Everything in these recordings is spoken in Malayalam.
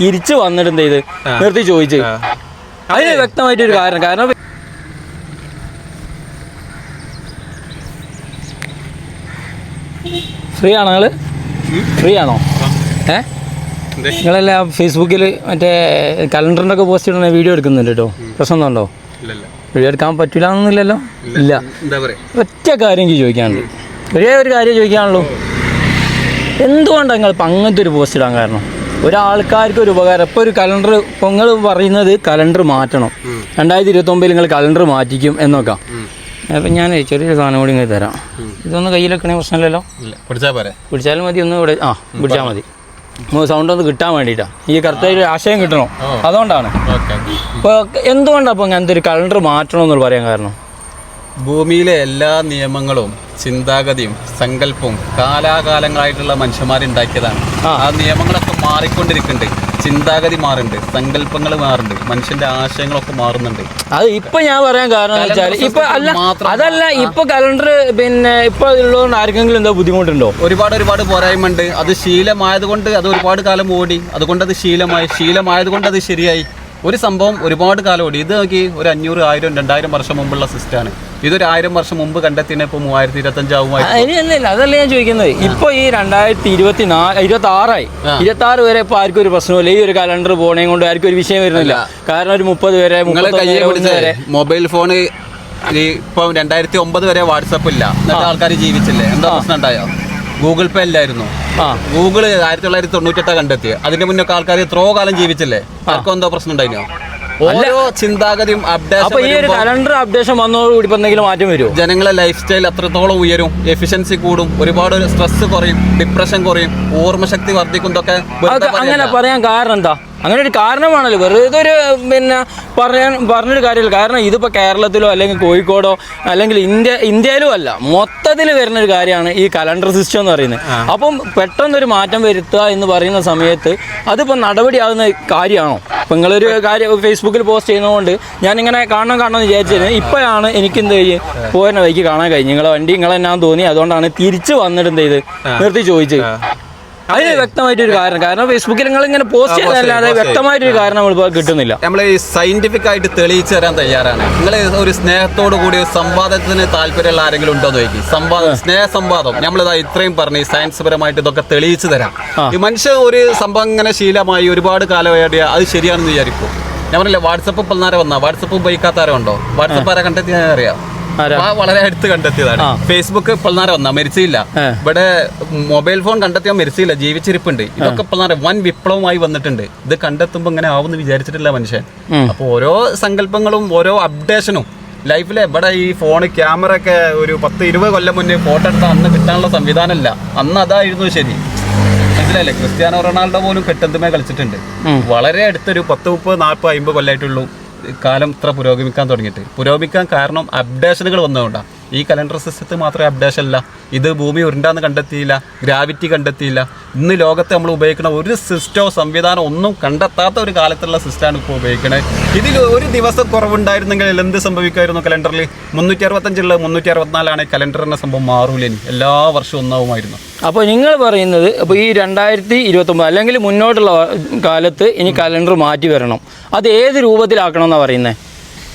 തിരിച്ചു വന്നിട്ട് എന്ത് ചെയ്ത് നിർത്തി ചോദിച്ച്. അതിന് വ്യക്തമായിട്ടൊരു കാരണം. കാരണം ഫ്രീ ആണോ നിങ്ങൾ? ഫ്രീ ആണോ? ഏ? നിങ്ങളെല്ലാം ഫേസ്ബുക്കിൽ മറ്റേ കലണ്ടറിന്റെ ഒക്കെ പോസ്റ്റ് ഇടുന്ന വീഡിയോ എടുക്കുന്നുണ്ട് കേട്ടോ പ്രശ്നമൊന്നുണ്ടോ വീഡിയോ എടുക്കാൻ പറ്റില്ല എന്നൊന്നുമില്ലല്ലോ ഇല്ല. ഒറ്റ കാര്യം എനിക്ക് ചോദിക്കാനുള്ളൂ. ഒരേ ഒരു കാര്യം ചോദിക്കാനുള്ളൂ. എന്തുകൊണ്ടാണ് നിങ്ങൾ ഇപ്പം അങ്ങനത്തെ ഒരു പോസ്റ്റ് ഇടാൻ കാരണം? ഒരാൾക്കാർക്ക് ഒരു ഉപകാരം. ഇപ്പോൾ ഒരു കലണ്ടർ ഇപ്പോൾ നിങ്ങൾ പറയുന്നത് കലണ്ടർ മാറ്റണം. രണ്ടായിരത്തി ഇരുപത്തൊമ്പതിൽ നിങ്ങൾ കലണ്ടർ മാറ്റിക്കും എന്നൊക്കെ. അപ്പം ഞാൻ ചെറിയൊരു സാധനം കൂടി ഇങ്ങനെ തരാം. ഇതൊന്ന് കയ്യിലെക്കണേ പ്രശ്നമില്ലല്ലോ. ഇല്ല പിടിച്ചാ പോരെ. പിടിച്ചാലും മതി ഒന്ന് ഇവിടെ ആ പിടിച്ചാൽ മതി. സൗണ്ട് ഒന്ന് കിട്ടാൻ വേണ്ടിയിട്ടാണ് ഈ കറക്റ്റ് ആശയം കിട്ടണം. അതുകൊണ്ടാണ്. ഇപ്പോൾ എന്തുകൊണ്ടാണ് അപ്പോൾ അങ്ങനത്തെ ഒരു കലണ്ടർ മാറ്റണം എന്ന് പറയാൻ കാരണം? ഭൂമിയിലെ എല്ലാ നിയമങ്ങളും ചിന്താഗതിയും സങ്കല്പവും കാലാകാലങ്ങളായിട്ടുള്ള മനുഷ്യന്മാരുണ്ടാക്കിയതാണ്. ആ. നിയമങ്ങളൊക്കെ മാറിക്കൊണ്ടിരിക്കുന്നുണ്ട്. ചിന്താഗതി മാറുന്നുണ്ട്. സങ്കല്പങ്ങൾ മാറുന്നുണ്ട്. മനുഷ്യന്റെ ആശയങ്ങളൊക്കെ മാറുന്നുണ്ട്. അത് ഇപ്പൊ ഞാൻ പറയാൻ കാരണം വെച്ചാൽ ഇപ്പൊ അല്ല അതല്ല ഇപ്പൊ കലണ്ടർ പിന്നെ ഇപ്പൊ ഉള്ളതുകൊണ്ട് ആർക്കെങ്കിലും എന്തോ ബുദ്ധിമുട്ടുണ്ടോ? ഒരുപാട് ഒരുപാട് പോരായ്മ ഉണ്ട് അത് ശീലമായതുകൊണ്ട് അത് ഒരുപാട് കാലം ഓടി. അതുകൊണ്ട് അത് ശീലമായി ശീലമായതുകൊണ്ട് അത് ശരിയായി. ഒരു സംഭവം ഒരുപാട് കാലം ഓടി. ഇത് നോക്കി ഒരു അഞ്ഞൂറ് ആയിരം രണ്ടായിരം വർഷം മുമ്പുള്ള സിസ്റ്റമാണ്. ഇതൊരു ആയിരം വർഷം മുമ്പ് കണ്ടെത്തിയ ഇപ്പോൾ മൂവായിരത്തി ഇരുപത്തഞ്ചാവുമായി ആ, അതല്ല ഞാൻ ചോദിക്കുന്നത്. ഇപ്പൊ ഈ രണ്ടായിരത്തി ഇരുപത്തി നാല് ഇരുപത്തി ആറായി ഇരുപത്തി ആറ് വരെ ഇപ്പൊ ആർക്കും ഒരു പ്രശ്നമില്ല ഈ ഒരു കലണ്ടർ പോണേ കൊണ്ട് ആർക്കും ഒരു വിഷയം വരുന്നില്ല. കാരണം ഒരു മുപ്പത് വരെ മൊബൈൽ ഫോൺ ഈ ഇപ്പം രണ്ടായിരത്തി ഒമ്പത് വരെ വാട്സപ്പ് ഇല്ല. എന്നിട്ട് ആൾക്കാർ ജീവിച്ചില്ലേ? എന്താ പ്രശ്നം ഉണ്ടായോ? ഗൂഗിൾ പേ ഇല്ലായിരുന്നു. ആ. ഗൂഗിൾ ആയിരത്തി തൊള്ളായിരത്തി തൊണ്ണൂറ്റെട്ടാ കണ്ടെത്തിയത്. അതിന്റെ മുന്നേ ആൾക്കാർ എത്രയോ കാലം ജീവിച്ചില്ലേ? ആർക്കും എന്തോ പ്രശ്നം ഉണ്ടായിനോ? ഓരോ ചിന്താഗതിയും അപ്പൊ ഈ ഒരു കലണ്ടർ അപ്ഡേഷൻ വന്നതോടുകൂടി ഇപ്പൊ എന്തെങ്കിലും മാറ്റം വരുമോ ജനങ്ങളെ ലൈഫ് സ്റ്റൈൽ അത്രത്തോളം ഉയരും എഫിഷ്യൻസി കൂടും ഒരുപാട് സ്ട്രെസ് കുറയും ഡിപ്രഷൻ കുറയും ഓർമ്മശക്തി വർദ്ധിക്കും ഇതൊക്കെ അങ്ങനെ പറയാൻ കാരണം എന്താ? അങ്ങനെ ഒരു കാരണമാണല്ലോ. വെറുതെ ഒരു പിന്നെ പറയാൻ പറഞ്ഞൊരു കാര്യമില്ല. കാരണം ഇതിപ്പോൾ കേരളത്തിലോ അല്ലെങ്കിൽ കോഴിക്കോടോ അല്ലെങ്കിൽ ഇന്ത്യ ഇന്ത്യയിലും അല്ല മൊത്തത്തിൽ വരുന്ന ഒരു കാര്യമാണ് ഈ കലണ്ടർ സിസ്റ്റം എന്ന് പറയുന്നത്. അപ്പം പെട്ടെന്നൊരു മാറ്റം വരുത്തുക എന്ന് പറയുന്ന സമയത്ത് അതിപ്പോൾ നടപടിയാകുന്ന കാര്യമാണോ? അപ്പം നിങ്ങളൊരു കാര്യം ഫേസ്ബുക്കിൽ പോസ്റ്റ് ചെയ്യുന്നതുകൊണ്ട് ഞാനിങ്ങനെ കാണണം കാണണം എന്ന് വിചാരിച്ചത് ഇപ്പോഴാണ് എനിക്ക് എന്ത് ചെയ്യും പോരുന്ന വഴിക്ക് കാണാൻ കഴിഞ്ഞു നിങ്ങളെ വണ്ടി നിങ്ങളെന്നാന്ന് തോന്നി. അതുകൊണ്ടാണ് തിരിച്ച് വന്നിട്ട് എന്ത് ചെയ്ത്? നിർത്തി ചോദിച്ചത്. അതിന് വ്യക്തമായിട്ടൊരു കാരണം. കാരണം ഫേസ്ബുക്കിൽ നിങ്ങൾ ഇങ്ങനെ പോസ്റ്റ് ചെയ്തല്ലാതെ വ്യക്തമായിട്ടൊരു കാരണം കിട്ടുന്നില്ല. നമ്മൾ ഈ സയന്റിഫിക് ആയിട്ട് തെളിയിച്ചു തരാൻ തയ്യാറാണ്. നിങ്ങൾ ഒരു സ്നേഹത്തോടു കൂടി ഒരു സംവാദത്തിന് താല്പര്യമുള്ള ആരെങ്കിലും ഉണ്ടോ എന്ന് ചോദിക്കും. സംവാദം സ്നേഹ സംവാദം നമ്മളിതാ ഇത്രയും പറഞ്ഞു സയൻസ് പരമായിട്ട് ഇതൊക്കെ തെളിയിച്ചു തരാം. ഈ മനുഷ്യ ഒരു സംഭവം ഇങ്ങനെ ശീലമായി ഒരുപാട് കാലമായിട്ട് അത് ശരിയാണെന്ന് വിചാരിക്കും. ഞാൻ പറഞ്ഞില്ല വാട്സപ്പ് പിള്ളേരെ വന്നാ? വാട്സപ്പ് ഉപയോഗിക്കാത്ത ആരോ ഉണ്ടോ? വാട്സപ്പ് ആരാ കണ്ടെത്തി ഞാൻ അറിയാം. വളരെ അടുത്ത് കണ്ടെത്തിയതാണ്. ഫേസ്ബുക്ക് പിള്ളേരെ വന്ന മരിച്ചില്ല. ഇവിടെ മൊബൈൽ ഫോൺ കണ്ടെത്തിയാൽ മരിച്ചില്ല ജീവിച്ചിരിപ്പുണ്ട്. ഇതൊക്കെ പിള്ളേരെ വൻ വിപ്ലവമായി വന്നിട്ടുണ്ട്. ഇത് കണ്ടെത്തുമ്പോൾ ഇങ്ങനെ ആവുമെന്ന് വിചാരിച്ചിട്ടില്ല മനുഷ്യൻ. അപ്പൊ അപ്പോൾ ഓരോ സങ്കല്പങ്ങളും ഓരോ അപ്ഡേഷനും ലൈഫിൽ ഇവിടെ ഈ ഫോൺ ക്യാമറ ഒക്കെ ഒരു പത്ത് ഇരുപത് കൊല്ലം മുന്നേ ഫോട്ടോ എടുത്താൽ അന്ന് കിട്ടാനുള്ള സംവിധാനമല്ല. അന്ന് അതായിരുന്നു ശരി. മനസ്സിലായില്ലേ? ക്രിസ്ത്യാനോ റൊണാൾഡോ പോലും കെട്ടെന്തുമേ കളിച്ചിട്ടുണ്ട്. വളരെ അടുത്തൊരു പത്ത് മുപ്പത് നാൽപ്പത് അമ്പത് കൊല്ലമായിട്ടുള്ളൂ കാലം ഇത്ര പുരോഗമിക്കാൻ തുടങ്ങിയിട്ട്. പുരോഗമിക്കാൻ കാരണം അപ്ഡേഷനുകൾ വന്നതുകൊണ്ടാണ് ഈ കലണ്ടർ സിസ്റ്റത്തിൽ മാത്രമേ അപ്ഡേഷൻ അല്ല. ഇത് ഭൂമി ഉരുണ്ടാന്ന് കണ്ടെത്തിയില്ല ഗ്രാവിറ്റി കണ്ടെത്തിയില്ല. ഇന്ന് ലോകത്തെ നമ്മൾ ഉപയോഗിക്കുന്ന ഒരു സിസ്റ്റോ സംവിധാനം ഒന്നും കണ്ടെത്താത്ത ഒരു കാലത്തുള്ള സിസ്റ്റമാണ് ഇപ്പോൾ ഉപയോഗിക്കുന്നത് ഇതിൽ ഒരു ദിവസം കുറവുണ്ടായിരുന്നെങ്കിൽ എന്ത് സംഭവിക്കുമായിരുന്നു കലണ്ടറിൽ? മുന്നൂറ്റി അറുപത്തഞ്ചുള്ള മുന്നൂറ്റി അറുപത്തിനാലാണ് കലണ്ടറിന്റെ സംഭവം മാറൂലേനി എല്ലാ വർഷവും ഒന്നാവുമായിരുന്നു. അപ്പോൾ നിങ്ങൾ പറയുന്നത് അപ്പോൾ ഈ രണ്ടായിരത്തി ഇരുപത്തൊമ്പത് അല്ലെങ്കിൽ മുന്നോട്ടുള്ള കാലത്ത് ഇനി കലണ്ടർ മാറ്റി വരണം. അത് ഏത് രൂപത്തിലാക്കണം എന്നാണ് പറയുന്നത്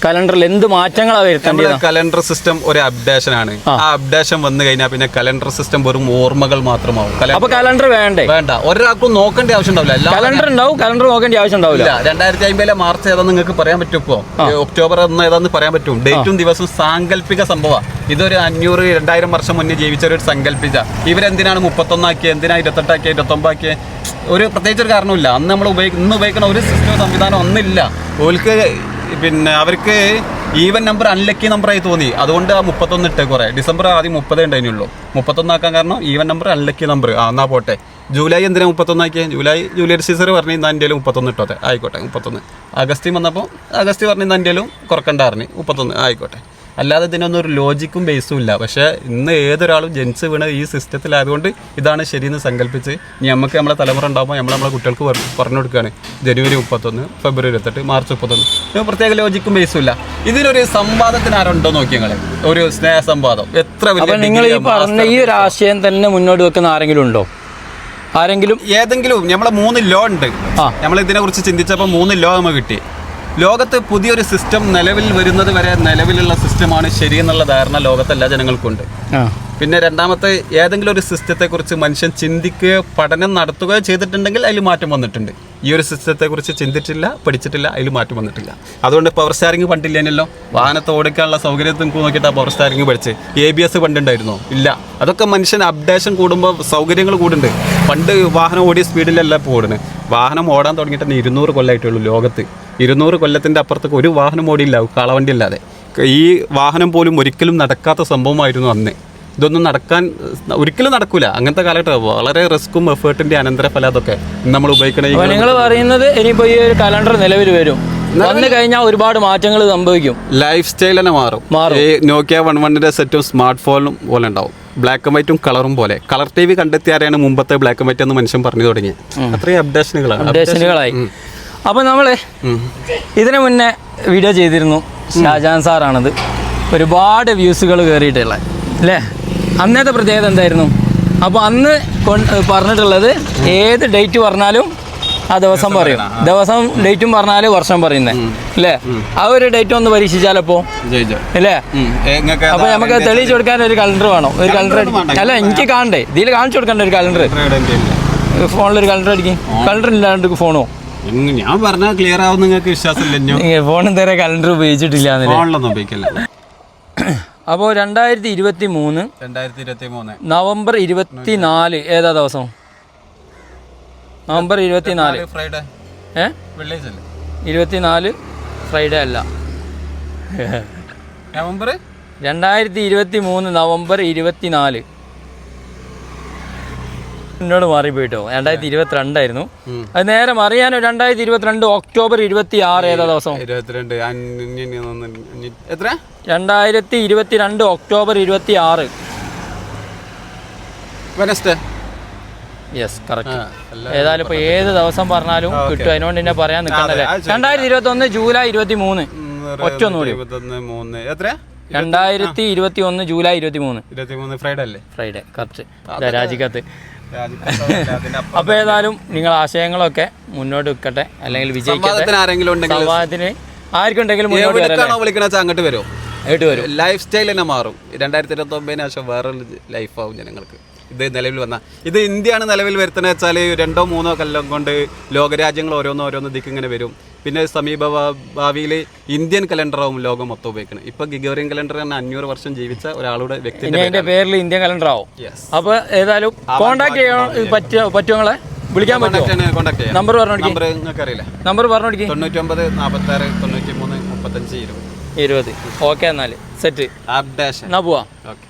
കലണ്ടറിൽ എന്ത് മാറ്റങ്ങളാണ് വരുത്തേണ്ടത്? കലണ്ടർ സിസ്റ്റം ഒരു അപ്ഡേഷൻ ആണ് ആ അപ്ഡേഷൻ വന്നു കഴിഞ്ഞാൽ പിന്നെ കലണ്ടർ സിസ്റ്റം വെറും ഓർമ്മകൾ മാത്രമാവും. അപ്പൊ കലണ്ടർ വേണ്ടേ? വേണ്ട. ഒരാൾക്കും നോക്കേണ്ട ആവശ്യം ഉണ്ടാവില്ല. കലണ്ടർ ഉണ്ടാവും കലണ്ടർ നോക്കേണ്ട ആവശ്യം ഉണ്ടാവില്ല. രണ്ടായിരത്തി അമ്പതിലെ മാർച്ച് ഏതാന്ന് നിങ്ങൾക്ക് പറയാൻ പറ്റും ഇപ്പോ ഒക്ടോബർ ഒന്ന് ഏതാന്ന് പറയാൻ പറ്റും ഡേറ്റും ദിവസവും സാങ്കല്പിക സംഭവം. ഇതൊരു അഞ്ഞൂറ് രണ്ടായിരം വർഷം മുന്നേ ജീവിച്ചവർ സങ്കല്പിച്ച. ഇവരെന്തിനാണ് മുപ്പത്തൊന്നാക്കിയത് എന്തിനാ ഇരുപത്തെട്ടാക്കിയത് ഇരുപത്തൊമ്പതാക്കിയ? ഒരു പ്രത്യേകിച്ച് ഒരു കാരണമില്ല അന്ന് നമ്മൾ ഉപയോഗിക്കുന്ന ഇന്ന് ഉപയോഗിക്കുന്ന ഒരു സിസ്റ്റം സംവിധാനം ഒന്നില്ല. ഓൽക്ക് പിന്നെ അവർക്ക് ഈവൻ നമ്പർ അൺലക്കി നമ്പറായി തോന്നി. അതുകൊണ്ട് ആ മുപ്പത്തൊന്ന് ഇട്ട് കുറെ. ഡിസംബർ ആദ്യം മുപ്പതേ ഉണ്ടായിരുന്നുള്ളൂ. മുപ്പത്തൊന്നാക്കാൻ കാരണം ഈവൻ നമ്പർ അൺലക്കി നമ്പർ ആ എന്നാ പോട്ടെ. ജൂലൈ എന്തിനാ മുപ്പത്തൊന്നാക്കിയത് ജൂലൈ ജൂലൈ സീസർ പറഞ്ഞു ഇന്ന് എന്റെ മുപ്പത്തൊന്ന് ഇട്ടോട്ടെ. ആയിക്കോട്ടെ മുപ്പത്തൊന്ന്. അഗസ്റ്റിൽ വന്നപ്പോൾ അഗസ്റ്റ് പറഞ്ഞു ഇന്ന് എന്റെ കുറക്കണ്ടായിരുന്നു മുപ്പത്തൊന്ന് ആയിക്കോട്ടെ. അല്ലാതെ ഇതിനൊന്നും ഒരു ലോജിക്കും ബേസും ഇല്ല. പക്ഷേ ഇന്ന് ഏതൊരാളും ജനിച്ച് വീണ ഈ സിസ്റ്റത്തിലായതുകൊണ്ട് ഇതാണ് ശരിയെന്ന് സങ്കല്പിച്ച് ഇനി നമുക്ക് നമ്മളെ തലമുറ ഉണ്ടാകുമ്പോൾ നമ്മൾ നമ്മളെ കുട്ടികൾക്ക് പറ- പറഞ്ഞു കൊടുക്കുകയാണ് ജനുവരി മുപ്പത്തൊന്ന് ഫെബ്രുവരി ഇരുപത്തെട്ട് മാർച്ച് മുപ്പത്തൊന്ന്. ഇതിന് പ്രത്യേക ലോജിക്കും ബേസും ഇല്ല. ഇതിനൊരു സംവാദത്തിന് ആരുണ്ടോ നോക്കി ഞങ്ങൾ ഒരു സ്നേഹ സംവാദം എത്ര വലിയ നിങ്ങൾ ഈ പറഞ്ഞ ഈ ഒരു ആശയം തന്നെ മുന്നോട്ട് വെക്കുന്ന ആരെങ്കിലും ഉണ്ടോ? ആരെങ്കിലും? ഏതെങ്കിലും നമ്മളെ മൂന്ന് ലോ ഉണ്ട്. ആ. നമ്മൾ ഇതിനെ കുറിച്ച് ചിന്തിച്ചപ്പോൾ മൂന്ന് ലോ നമുക്ക് കിട്ടി. ലോകത്ത് പുതിയൊരു സിസ്റ്റം നിലവിൽ വരുന്നത് വരെ നിലവിലുള്ള സിസ്റ്റമാണ് ശരിയെന്നുള്ള ധാരണ ലോകത്തെ എല്ലാ ജനങ്ങൾക്കുണ്ട്. പിന്നെ രണ്ടാമത്തെ ഏതെങ്കിലും ഒരു സിസ്റ്റത്തെക്കുറിച്ച് മനുഷ്യൻ ചിന്തിക്കുകയോ പഠനം നടത്തുകയോ ചെയ്തിട്ടുണ്ടെങ്കിൽ അതിൽ മാറ്റം വന്നിട്ടുണ്ട്. ഈ ഒരു സിസ്റ്റത്തെക്കുറിച്ച് ചിന്തിച്ചില്ല പഠിച്ചിട്ടില്ല അതിൽ മാറ്റം വന്നിട്ടില്ല. അതുകൊണ്ട് പവർ സ്റ്റാരിങ് പണ്ടില്ലേനല്ലോ? വാഹനത്തെ ഓടിക്കാനുള്ള സൗകര്യത്തിൽ നോക്കിയിട്ട് പവർ സ്റ്റാരിങ് പഠിച്ച്. എ ബി എസ് പണ്ടുണ്ടായിരുന്നോ? ഇല്ല. അതൊക്കെ മനുഷ്യൻ അപ്ഡേഷൻ കൂടുമ്പോൾ സൗകര്യങ്ങൾ കൂടുന്നുണ്ട്. പണ്ട് വാഹനം ഓടിയ സ്പീഡിലല്ല ഇപ്പോൾ ഓടുന്നത് വാഹനം ഓടാൻ തുടങ്ങിയിട്ട് ഇരുന്നൂറ് കൊല്ലമായിട്ടുള്ളൂ ലോകത്ത്. ഇരുന്നൂറ് കൊല്ലത്തിന്റെ അപ്പുറത്തേക്ക് ഒരു വാഹനം ഓടിയില്ല കാളവണ്ടി ഇല്ലാതെ ഈ വാഹനം പോലും ഒരിക്കലും നടക്കാത്ത സംഭവമായിരുന്നു അന്ന്. ഇതൊന്നും നടക്കാൻ ഒരിക്കലും നടക്കൂല. അങ്ങനത്തെ കാലഘട്ടം. വളരെ റിസ്ക്കും എഫേർട്ടിന്റെ അനന്തരഫലം അതൊക്കെ നമ്മൾ ഉപയോഗിക്കണ നിങ്ങൾ പറയുന്നത് ഇനിയിപ്പോ ഈ ഒരു കലണ്ടർ നിലവിൽ വരും. വന്നു കഴിഞ്ഞാൽ ഒരുപാട് മാറ്റങ്ങൾ സംഭവിക്കും. ലൈഫ് സ്റ്റൈൽ തന്നെ മാറും. മാറും. ഈ നോക്കിയ വൺ വണ്ണിന്റെ സെറ്റും സ്മാർട്ട് ഫോണും പോലെ ഉണ്ടാവും. ബ്ലാക്ക് ആൻഡ് വൈറ്റും കളറും പോലെ. കളർ ടി വി കണ്ടെത്തിയാരെയാണ് മുമ്പത്തെ ബ്ലാക്ക് ആൻഡ് വൈറ്റ് എന്ന് മനുഷ്യൻ പറഞ്ഞു തുടങ്ങി അത്രയും അപ്ഡേഷനുകളാണ് അപ്ഡേഷനുകളായി അപ്പൊ നമ്മൾ ഇതിനു മുന്നേ വീഡിയോ ചെയ്തിരുന്നു ഷാജാൻ സാറാണത്. ഒരുപാട് വ്യൂസുകൾ കയറിയിട്ടുള്ള അല്ലേ? അന്നത്തെ പ്രത്യേകത എന്തായിരുന്നു? അപ്പോൾ അന്ന് പറഞ്ഞിട്ടുള്ളത് ഏത് ഡേറ്റ് പറഞ്ഞാലും ആ ദിവസം പറയും. ദിവസം ഡേറ്റും പറഞ്ഞാൽ വർഷം പറയുന്നേ അല്ലേ? ആ ഒരു ഡേറ്റ് ഒന്ന് പരീക്ഷിച്ചാലപ്പോ അല്ലേ? അപ്പൊ നമുക്ക് തെളിയിച്ചു കൊടുക്കാൻ ഒരു കലണ്ടർ വേണം. ഒരു കലണ്ടർ അല്ല എനിക്ക് കാണണ്ടേ? ഇതിൽ കാണിച്ചു കൊടുക്കണ്ട ഒരു കലണ്ടർ ഫോണിൽ ഒരു കലണ്ടർ അടിക്കും. കലണ്ടർ ഇല്ലാണ്ട് ഫോണോ? ഞാൻ പറഞ്ഞാൽ ക്ലിയർ ആവും നിങ്ങൾക്ക് വിശ്വാസമില്ലോ ഫോൺ ഇതുവരെ കലണ്ടർ ഉപയോഗിച്ചിട്ടില്ല ഫോണിലൊന്നും ഉപയോഗിക്കില്ല അപ്പോൾ രണ്ടായിരത്തി ഇരുപത്തി മൂന്ന് രണ്ടായിരത്തി ഇരുപത്തി മൂന്ന് നവംബർ ഇരുപത്തി നാല് ഏതാ ദിവസം? നവംബർ ഇരുപത്തി നാല് ഫ്രൈഡേ ഏ? വെള്ളിയാഴ്ച ഇരുപത്തിനാല് ഇരുപത്തി നാല് ഫ്രൈഡേ അല്ല. നവംബർ? രണ്ടായിരത്തി ഇരുപത്തി മൂന്ന് നവംബർ ഇരുപത്തി നാല് എന്നോട് മാറിപ്പോയിട്ടോ? രണ്ടായിരത്തി ഇരുപത്തിരണ്ടായിരുന്നു അത് നേരെ അറിയാനോ രണ്ടായിരത്തി ഇരുപത്തിരണ്ട് ഒക്ടോബർ ഇരുപത്തി ആറ് ഏതാ ദിവസം? ഇരുപത്തിരണ്ട് എത്ര? രണ്ടായിരത്തി ഇരുപത്തിരണ്ട് ഒക്ടോബർ ഇരുപത്തി ആറ് വെനസ്ഡേ യെസ് കറക്റ്റ് ഏതായാലും ഇപ്പൊ ഏത് ദിവസം പറഞ്ഞാലും കിട്ടും. അതിനോണ്ട് എന്നെ പറയാൻ നിൽക്കണ്ടല്ലേ രണ്ടായിരത്തി ഇരുപത്തി ഒന്ന് ജൂലൈ ഇരുപത്തി മൂന്ന് ഒറ്റ ഒന്നുകൂടി. എത്ര? രണ്ടായിരത്തി ഇരുപത്തി ഒന്ന് ജൂലൈ ഇരുപത്തി മൂന്ന് ഇരുപത്തി മൂന്ന് ഫ്രൈഡേ അല്ലേ? ഫ്രൈഡേ കറക്റ്റ് രാജിക്കത്ത് അപ്പൊ ഏതായാലും നിങ്ങൾ ആശയങ്ങളൊക്കെ മുന്നോട്ട് വെക്കട്ടെ. അല്ലെങ്കിൽ വിജയിക്കട്ടെ. സംവാദത്തിന് ആരെങ്കിലും ഉണ്ടെങ്കിൽ സംവാദത്തിന് ആർക്കുണ്ടെങ്കിലും മുന്നോട്ട് വരാം വിളിക്കണ അങ്ങോട്ട് ആയിട്ട് വരും. ലൈഫ് സ്റ്റൈൽ തന്നെ മാറും. രണ്ടായിരത്തി ഇരുപത്തി ഒമ്പതിന് ശേഷം വേറൊരു ലൈഫാവും ജനങ്ങൾക്ക്. ഇത് നിലവിൽ വന്ന ഇത് ഇന്ത്യയാണ് നിലവിൽ വരുത്തുന്നത് വെച്ചാൽ രണ്ടോ മൂന്നോ കൊല്ലം കൊണ്ട് ലോകരാജ്യങ്ങൾ ഓരോന്നോ ഓരോന്നോ ദിക്കിങ്ങനെ വരും. പിന്നെ സമീപ ഭാവിയിൽ ഇന്ത്യൻ കലണ്ടറാവും ലോകം മൊത്തം ഉപയോഗിക്കുന്നത് ഇപ്പൊ ഗിഗോറിയൻ കലണ്ടർ തന്നെ അഞ്ഞൂറ് വർഷം ജീവിച്ച ഒരാളുടെ വ്യക്തി വ്യക്തിന്റെ പേരിൽ ഇന്ത്യൻ കലണ്ടർ ആവും അപ്പൊ ഏതായാലും കോൺടാക്ട് ചെയ്യാൻ പറ്റുമോ വിളിക്കാൻ ചെയ്യാം നമ്പർ പറഞ്ഞു നമ്പർ നിങ്ങൾക്ക് അറിയില്ല നമ്പർ പറഞ്ഞു തൊണ്ണൂറ്റൊമ്പത് നാൽപ്പത്തി ആറ് തൊണ്ണൂറ്റി മൂന്ന് മുപ്പത്തഞ്ച് ഇരുപത്. ഇരുപത്. ഓക്കെ എന്നാൽ. സെറ്റ്. എന്നാ പോവാ. ഓക്കെ